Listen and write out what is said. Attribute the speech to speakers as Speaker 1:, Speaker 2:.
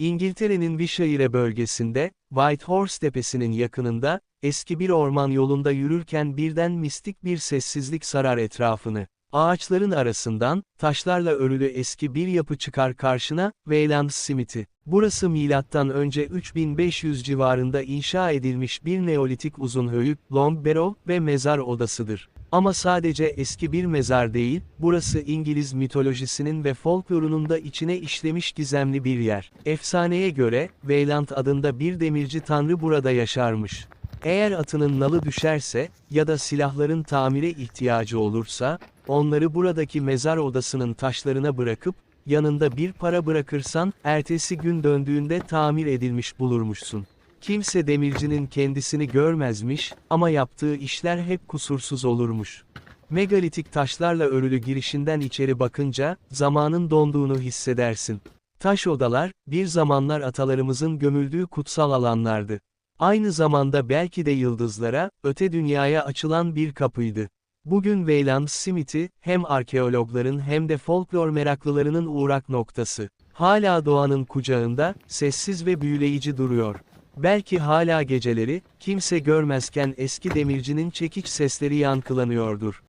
Speaker 1: İngiltere'nin Wiltshire bölgesinde, White Horse Tepesi'nin yakınında, eski bir orman yolunda yürürken birden mistik bir sessizlik sarar etrafını. Ağaçların arasından, taşlarla örülü eski bir yapı çıkar karşına, Wayland Smith'i. Burası milattan önce 3500 civarında inşa edilmiş bir Neolitik uzun höyük, Long Barrow ve mezar odasıdır. Ama sadece eski bir mezar değil, burası İngiliz mitolojisinin ve folklorunun da içine işlemiş gizemli bir yer. Efsaneye göre, Wayland adında bir demirci tanrı burada yaşarmış. Eğer atının nalı düşerse, ya da silahların tamire ihtiyacı olursa, onları buradaki mezar odasının taşlarına bırakıp, yanında bir para bırakırsan, ertesi gün döndüğünde tamir edilmiş bulurmuşsun. Kimse demircinin kendisini görmezmiş, ama yaptığı işler hep kusursuz olurmuş. Megalitik taşlarla örülü girişinden içeri bakınca, zamanın donduğunu hissedersin. Taş odalar, bir zamanlar atalarımızın gömüldüğü kutsal alanlardı. Aynı zamanda belki de yıldızlara, öte dünyaya açılan bir kapıydı. Bugün Wayland Smith'i, hem arkeologların hem de folklor meraklılarının uğrak noktası. Hala doğanın kucağında, sessiz ve büyüleyici duruyor. Belki hala geceleri, kimse görmezken eski demircinin çekiç sesleri yankılanıyordur.